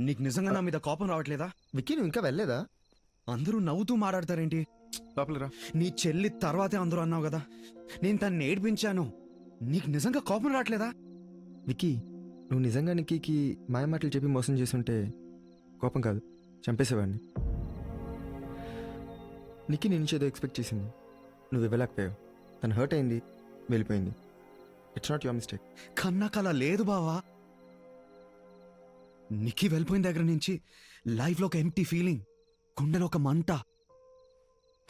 నీకు నిజంగా నా మీద కోపం రావట్లేదా? విక్కీ నువ్వు ఇంకా వెళ్ళలేదా? అందరూ నవ్వుతూ మాట్లాడతారేంటి? లోపలరా. నీ చెల్లి తర్వాతే అందరూ అన్నావు కదా. నేను తన్ని ఏడ్పించాను. నీకు నిజంగా కోపం రావట్లేదా? విక్కీ నువ్వు నిజంగా నిక్కీకి మాయ మాటలు చెప్పి మోసం చేస్తుంటే కోపం కాదు. చంపేసేవాడిని. నిక్కీ నేను నుంచి ఏదో ఎక్స్పెక్ట్ చేసింది. నువ్వు ఇవ్వలేకపోయావు. తను హర్ట్ అయింది వెళ్ళిపోయింది. ఇట్స్ నాట్ యువర్ మిస్టేక్ కన్నా కల లేదు బావా. నిక్కి వెళ్ళిపోయిన దగ్గర నుంచి లైఫ్లో ఒక ఎంటీ ఫీలింగ్ గుండెలో ఒక మంట.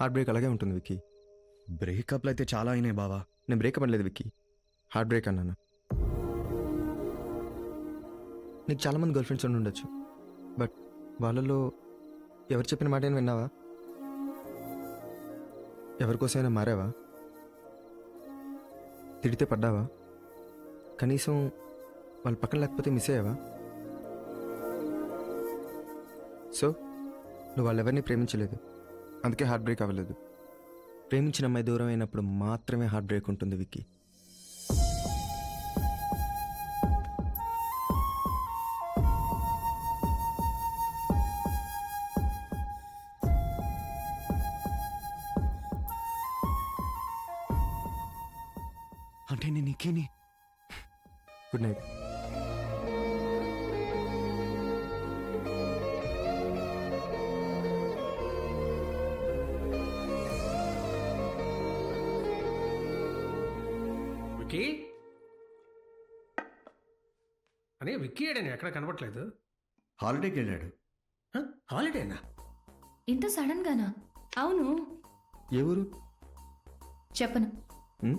హార్ట్ బ్రేక్ అలాగే ఉంటుంది విక్కీ. బ్రేకప్లు అయితే చాలా అయినాయి బావా. నేను బ్రేక్ అవ్వలేదు విక్కీ. హార్ట్ బ్రేక్ అన్నాను. నీకు చాలామంది గర్ల్ ఫ్రెండ్స్ ఉండి ఉండొచ్చు. బట్ వాళ్ళలో ఎవరు చెప్పిన మాట విన్నావా? ఎవరికోసమైనా మారావా? తిడితే పడ్డావా? కనీసం వాళ్ళ పక్కన లేకపోతే మిస్ అయ్యావా? సో నువ్వు వాళ్ళెవరిని ప్రేమించలేదు? అందుకే హార్ట్ బ్రేక్ అవ్వలేదు. ప్రేమించిన అమ్మాయి దూరం అయినప్పుడు మాత్రమే హార్ట్ బ్రేక్ ఉంటుంది విక్కీ. అంటే నేను నిక్కీని గుడ్ నైట్ విక్కీ? అనే విక్కీ ఏడని ఎక్కడ కనపట్లేదు హాలిడేకి వెళ్ళాడు హ? హాలిడేనా? ఇంత సడన్ గానా అవును. ఏ ఊరు చెప్పను. Um?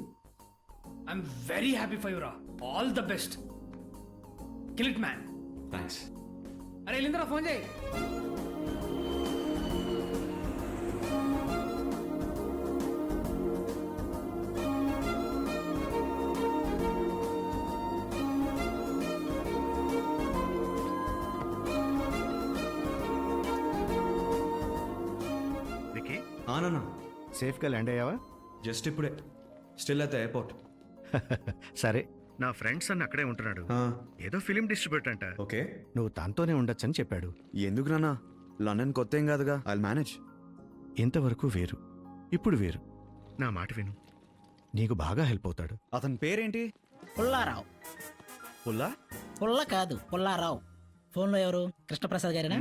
I'm very happy for యురా all the best. Kill it man. Thanks అరే వెళ్ళిందిరా ఫోన్ చేయి. వికీ ఆనన్నా సేఫ్గా ల్యాండ్ అయ్యావా? జస్ట్ ఇప్పుడే. స్టిల్ అయితే ఎయిర్పోర్ట్. సరే. నా ఫ్రెండ్స్ అన్న అక్కడే ఉంటున్నాడు. ఏదో ఫిలిం డిస్ట్రిబ్యూటర్ అంట. ఓకే. నువ్వు తనతోనే ఉండొచ్చని చెప్పాడు. ఎందుకు నాన్న? లండన్ కొత్త ఏం కాదుగా. ఐ మేనేజ్ ఇంతవరకు వేరు. ఇప్పుడు వేరు. నా మాట విను. నీకు బాగా హెల్ప్ అవుతాడు. అతని పేరేంటి? పుల్లారావు. పుల్లా? పుల్ల కాదు పుల్లారావు. ఫోన్లో ఎవరు? కృష్ణప్రసాద్ గారేనా.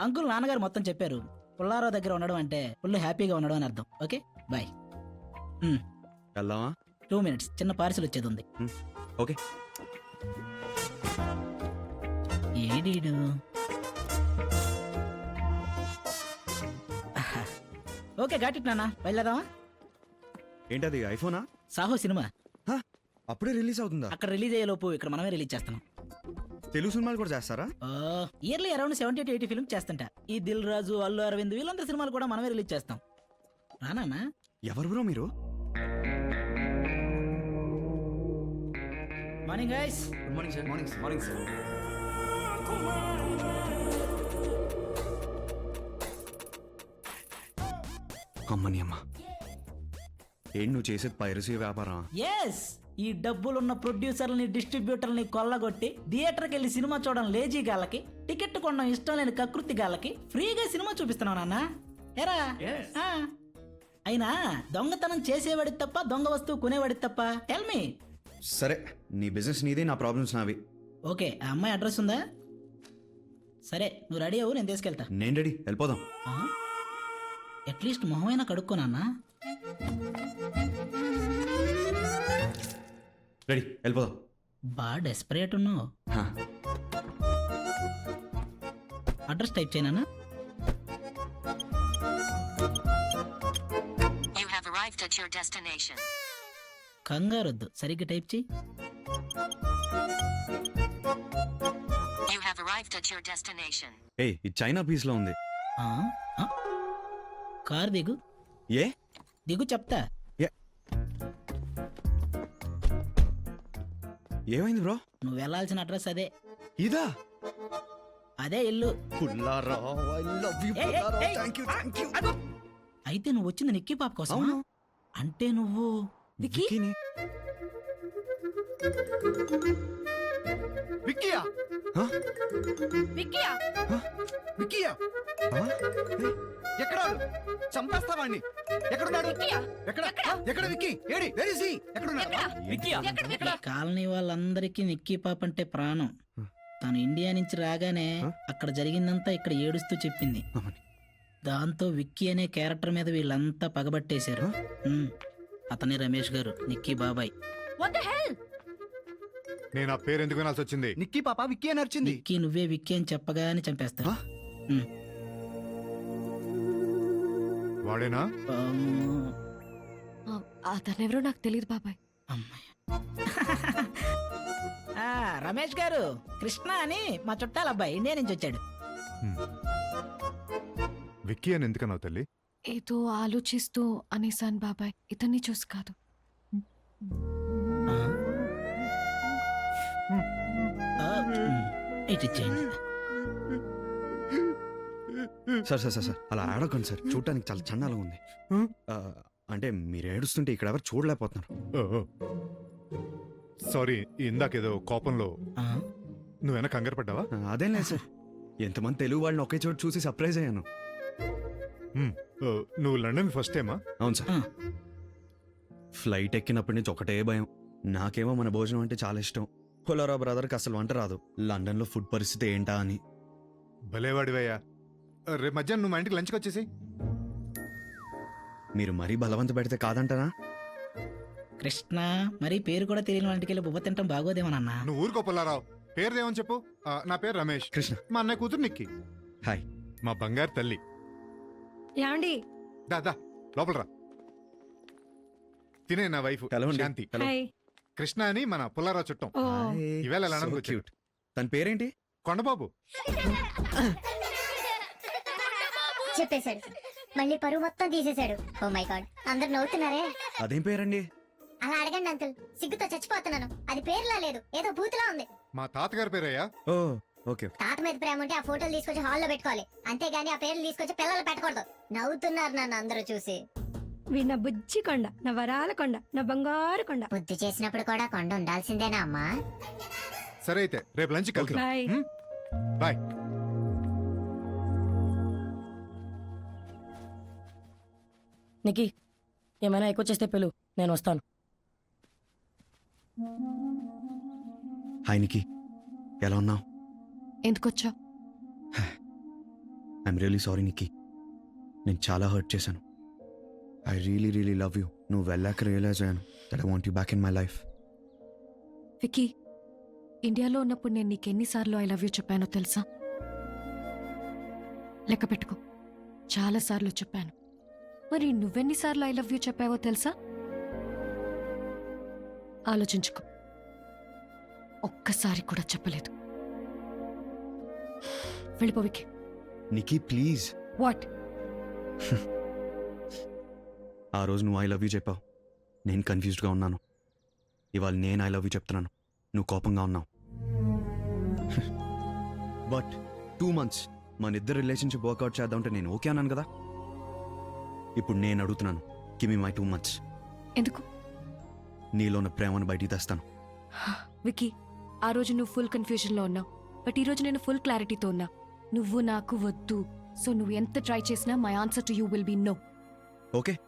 అంకుల్ నాన్నగారు మొత్తం చెప్పారు. పుల్లారావు దగ్గర ఉండడం అంటే ఫుల్ హ్యాపీగా ఉండడం అని అర్థం. ఓకే? బాయ్. వెళ్దామా? Two minutes. చిన్న పార్సిల్ వచ్చేది ఉంది. ఓకే. ఏడీడు ఓకే ఘాట్ ఇట్ నాన్న. వెళ్ళదామా? ఏంటది ఐఫోనా? సాహో సినిమా. హ, అప్పుడే రిలీజ్ అవుతుందా? అక్కడ రిలీజ్ అయ్యే లోపు ఇక్కడ మనమే రిలీజ్ చేస్తున్నాం. తెలుగు సినిమాలు కూడా చేస్తారా? Yearly around seventy to eighty film చేస్తుంటా. ఈ దిల్ రాజు అల్లు అరవింద్ వీళ్ళందరి సినిమాలు కూడా మనమే రిలీజ్ చేస్తాం. రానా ఎవరు బ్రో మీరు? Morning guys good morning sir morning morning sir అమ్మని అమ్మ. ఏంటి నువ్వు చేసేది పైరసీ వ్యాపారం? ఎస్ ఈ డబ్బులున్న ప్రొడ్యూసర్లని డిస్ట్రిబ్యూటర్ని కొల్లగొట్టి థియేటర్కి వెళ్ళి సినిమా చూడడం లేజీ గాళ్ళకి టికెట్ కొనడం ఇష్టం లేని కకృతి గాళ్ళకి ఫ్రీగా సినిమా చూపిస్తున్నావు నాన్న. ఎరా? ఆ. అయినా దొంగతనం చేసేవాడి తప్ప దొంగ వస్తువు కొనేవాడి తప్ప. టెల్ మీ సరే నీ బిజినెస్ నీది నా ప్రాబ్లమ్స్ నావి. ఓకే ఆ అమ్మాయి అడ్రస్ ఉందా? సరే నువ్వు రెడీ అవ్వు నేను తీసుకెళ్తా. నేను రెడీ వెళ్ళిపోదాం. అట్లీస్ట్ మొహమైనా కడుక్కో నాన్న. రెడీ వెళ్ళిపోదాం. బా డెస్పరేట్ ఉన్నావు. అడ్రస్ టైప్ చేయనా You have arrived at your destination. కంగారొద్దు సరిగ్గా టైప్ చేయి. You have arrived at your destination. ఏయ్ ఇది చైనా పీస్లో ఉంది. ఆ, ఆ. కార్ దిగు. ఏ? దిగు చెప్తా. ఏమైంది బ్రో? నువ్వు వెళ్ళాల్సిన అడ్రస్ అదే. ఇదా? అదే ఇల్లు. ఐ లవ్ యు ఏయ్, ఏయ్, ఏయ్, అయితే నువ్వు వచ్చింది నిక్కీ పాప కోసం అవును. అంటే నువ్వు విక్కీని. విక్కీయా? విక్కీయా? ఎక్కడ? చంపేస్తావాణ్ణి ఎక్కడున్నాడు ఎక్కడ ఎక్కడ? విక్కీ? ఏడి వెరీ సి ఎక్కడున్నాడు? ఈ కాలనీ వాళ్ళందరికీ నిక్కీ పాప అంటే ప్రాణం. తను ఇండియా నుంచి రాగానే అక్కడ జరిగిందంతా ఇక్కడ ఏడుస్తూ చెప్పింది. దాంతో విక్కీ అనే క్యారెక్టర్ మీద వీళ్ళంతా పగబట్టేశారు. అతనే రమేష్ గారు నిక్కీ బాబాయ్. నేను ఆ పేరు ఎందుకు వినాల్సి వచ్చింది? నిక్కీ పాప విక్కీ అని అరిచింది. నిక్కీ నువ్వే విక్కీ అని చెప్పగానే చంపేస్తారు ఆ? ఉమ్, వాడేనా? ఆ, అతనెవరో నాకు తెలియదు బాబాయ్. అమ్మాయి. ఆ, రమేష్ గారు కృష్ణ అని మా చుట్టాల అబ్బాయి ఇండియా నుంచి వచ్చాడు. విక్కీ అని ఎందుకన్నావు తల్లి? ఏదో ఆలోచిస్తూ అనేసాను బాబాయ్. ఇతన్ని చూసి కాదు. ఇటు ఇచ్చేయండి సార్ సార్ సార్ సార్ అలా ఆడకండి సార్. చూడటానికి చాలా చండాలంగా ఉంది. ఆ, అంటే మీరు ఏడుస్తుంటే ఇక్కడ ఎవరు చూడలేకపోతున్నారు. సారీ ఇందాకేదో కోపంలో ఆ, నువ్వేనా కంగారు పడ్డావా? ఆ, అదేం లేదు సార్. ఎంతమంది తెలుగు వాళ్ళని ఒకే చోట చూసి సర్ప్రైజ్ అయ్యాను. నువ్వు లండన్ ఫస్ట్ టైమా? అవును సార్. ఆ. ఫ్లైట్ ఎక్కినప్పటి నుంచి ఒకటే భయం. నాకేమో మన భోజనం అంటే చాలా ఇష్టం. కొలరా బ్రదర్కి అసలు వంట రాదు. లండన్లో ఫుడ్ పరిస్థితి ఏంటా అని. భలేవాడివయ్యా. రేపు మధ్యాహ్నం నువ్వు మా ఇంటికి లంచ్కి వచ్చేసి. మీరు మరీ బలవంత పెడితే కాదంటారా? కృష్ణ మరి పేరు కూడా తెలియని వాళ్ళకి వెళ్ళి బువ్వ తింటాం బాగోదేమోనన్నా నువ్వు ఊరుకో పుల్లారావు. పేరు ఏమని చెప్పు. ఆ, నా పేరు రమేష్. కృష్ణ. మా అన్నయ్య కూతురు నిక్కి. హాయ్. మా బంగారు తల్లి. యాండి దా దా లోపల రా. తినే నా వైఫ్ హలో అండి. శాంతి హలో. కృష్ణ అని మన పుల్లారావు చుట్టం. లండన్కి వచ్చాడు. క్యూట్ తన పేరేంటి? కొండబాబు. చెప్పేశాడు. మళ్ళీ పరువు మొత్తం తీసేశాడు. ఓ మై గాడ్ అందరు నవ్వుతున్నారే? అదేం పేరండి? అలా అడగండి అంకుల్. సిగ్గుతో చచ్చిపోతున్నాను. అది పేరులా లేదు. ఏదో బూతులా ఉంది. మా తాతగారి పేరయ్యా? ఓ ఓకే. తాత మీద ప్రేమ ఉంటే ఆ ఫోటోలు తీసుకొచ్చి హాల్లో పెట్టుకోవాలి. అంతేగాని ఆ పేర్లు తీసుకొచ్చి పిల్లలు పెట్టకూడదు. నవ్వుతున్నారు నన్ను అందరూ చూసి. వీడు నా బుజ్జి కొండ నా వరాల కొండ నా బంగారు కొండ. బుద్ధి చేసినప్పుడు కూడా కొండ ఉండాల్సిందేనా అమ్మా? సరే అయితే రేపు లంచ్ కలుద్దాం. బాయ్ హ్మ్? బాయ్. నికి ఏమైనా ఎక్కువ చేస్తే పిలు నేను వస్తాను. హాయ్ నికి ఎలా ఉన్నావు? ఎందుకొచ్చా ఐఎమ్ రియలీ సారీ నిక్కీ నేను చాలా హర్ట్ చేశాను. I really really love you నువ్వు వెళ్ళాక రియలైజ్ అయ్యాను that I want you back in my life Vicky ఇండియాలో ఉన్నప్పుడు నేను నీకు ఎన్నిసార్లు ఐ లవ్ యూ చెప్పానో తెలుసా? లెక్క పెట్టుకో. చాలా సార్లు చెప్పాను. మరి నువ్వెన్నిసార్లు ఐ లవ్ యూ చెప్పావో తెలుసా? ఆలోచించుకో. ఒక్కసారి కూడా చెప్పలేదు. వెళ్ళిపో వికీ నిక్కీ ప్లీజ్ వాట్ ఆ రోజు నువ్వు ఐ లవ్ యూ చెప్పావు. నేను కన్ఫ్యూజ్డ్గా ఉన్నాను. ఇవాళ నేను ఐ లవ్ యూ చెప్తున్నాను. నువ్వు కోపంగా ఉన్నావు. బట్ టూ మంత్స్ మన ఇద్దరు రిలేషన్షిప్ వర్కౌట్ చేద్దామంటే నేను ఓకే అన్నాను కదా? ఇప్పుడు నేను అడుగుతున్నాను కిమి మై టూ మంత్స్ ఎందుకు? నీలో ఉన్న ప్రేమను బయటికి తెస్తాను. వికీ ఆ రోజు నువ్వు ఫుల్ కన్ఫ్యూజన్లో ఉన్నావు. బట్ ఈ రోజు నేను ఫుల్ క్లారిటీతో ఉన్నా. నువ్వు నాకు వద్దు. సో నువ్వు ఎంత ట్రై చేసినా my answer to you will be no okay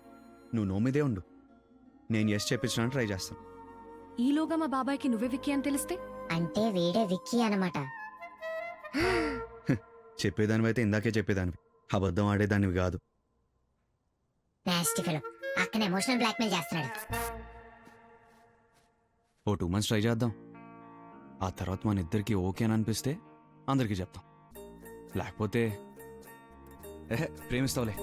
నువ్వు నో మీదే ఉండు. నేను ఎస్ చెప్పించడానికి ట్రై చేస్తాను. ఈలోగా మా బాబాయ్కి నువ్వే విక్కీ అని తెలిస్తే? అంటే వీడే విక్కీ అనమాట. చెప్పేదానివి అయితే ఇందాకే చెప్పేదానివి. అబద్ధం ఆడేదానివి కాదు. అక్కన ఎమోషనల్ బ్లాక్మెయిల్ చేస్తున్నాడు. ఓ టూ మంత్స్ ట్రై చేద్దాం. ఆ తర్వాత మన ఇద్దరికి ఓకే అని అనిపిస్తే అందరికీ చెప్తాం. లేకపోతే ప్రేమిస్తావులే.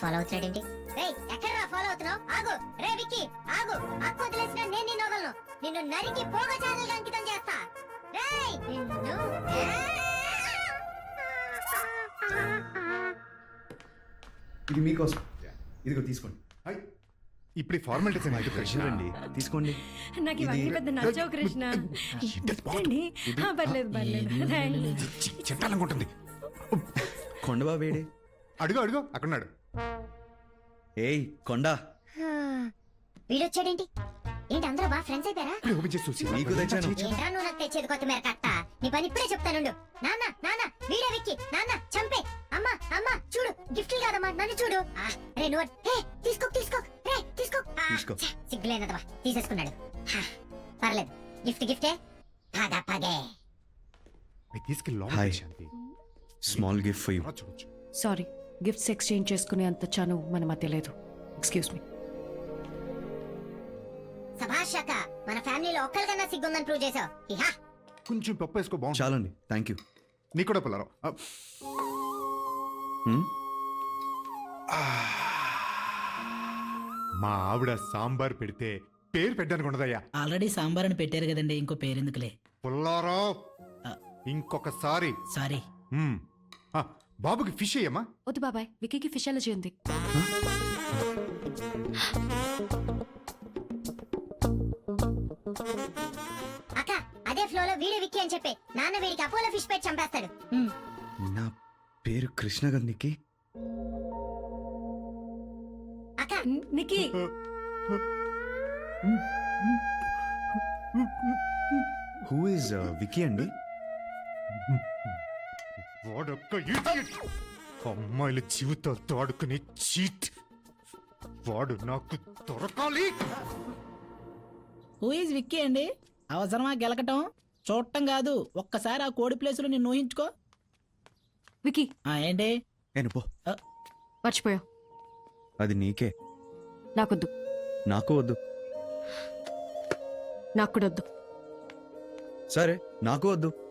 ఫాలో అవుతున్నాడేంటి? రేయ్ ఎక్కడ ఫాలో అవుతున్నావు? ఆగు. రే విక్కీ ఆగు. అక్క వదిలేసిన నేను నిన్ను వదలను. నిన్ను నరికి పోగ చారలుగా అంకితం చేస్తా. రేయ్ నిన్ను. ఇది మీకోసం. ఇదిగో తీసుకోండి. హాయ్. ఇప్పుడు ఫార్మాలిటీస్ ఏంటి కృష్ణ అండి. తీసుకోండి. నాకు ఇవన్నీ పెద్ద నచ్చవు కృష్ణ. పర్లేదు పర్లేదు. చెట్టాలనుకుంటుంది కొండబా వేడి అడుగు అడుగు. అక్కడున్నాడు. ఏయ్ కొండ. వీడొచ్చాడేంటి? ఏంటి అందరూ బాగా ఫ్రెండ్స్ అయిపోయారా? ఓపెన్ చేసి చూసి. నీకు తెచ్చాను. ఏంట్రా నువ్వు నాకు తెచ్చేది కొత్తిమీర కట్ట నీ పని ఇప్పుడే చెప్తానుండు నాన్న నాన్న వీడే విక్కి. నాన్న చంపే. అమ్మా అమ్మా చూడు. గిఫ్ట్ కాదమ్మా నన్ను చూడు. రే నువ్వు హే తీసుకో తీసుకో రే తీసుకో. సిగ్గులేనదవా తీసేసుకున్నాడు. హా, పర్లేదు. గిఫ్ట్ గిఫ్టే పగ పగే అవి తీసుకెళ్ళి. Small gift for you. Sorry. Gifts exchange చేసుకునే అంత చను మన మధ్య లేదు. ఎక్స్క్యూజ్ మీ సభాషక మన ఫ్యామిలీలో ఒక్కరికన్నా సిగ్గుందని ప్రూవ్ చేసావు. ఇహా. కొంచెం పప్పు వేసుకో బాగుంటుంది. చాలండి థ్యాంక్ యూ నీ కూడా పుల్లారావు మా ఆవిడ సాంబార్ పెడితే పేరు పెట్టడానికి ఉండదయ్యా. ఆల్రెడీ సాంబార్ అని పెట్టారు కదండి ఇంకో పేరెందుకులే పుల్లారావు. ఇంకొకసారి. సారీ మ్మ్. ఆ, బాబుకి ఫిష్ అయ్యమ్మా వద్దు బాబాయ్ విక్కీకి ఫిష్ అలర్జీ ఉంది. అక్క అదే ఫ్లోలో వీడే విక్కి అని చెప్పి. నాన్న వీడికి అపోలో ఫిష్ పెట్టి చంపేస్తాడు. నా పేరు కృష్ణ గారు నీకి అక్క. నిక్కీ. హూ ఇస్ వికీ అండి? వాడొక్క idiot. అమ్మాయిల జీవితాలతో ఆడుకునే చీట్. వాడు నాకు దొరకాలి. ఈజ్ విక్కీ అండి? అవసరమా గెలకటం? చూడటం కాదు. ఒక్కసారి ఆ కోడి ప్లేసులో నేను ఊహించుకో. విక్కీ ఆ ఏంటి? నేను పో. మర్చిపోయావు అది నీకే. నాకొద్దు. నాకు వద్దు. నాకు కూడా వద్దు. సరే నాకు వద్దు.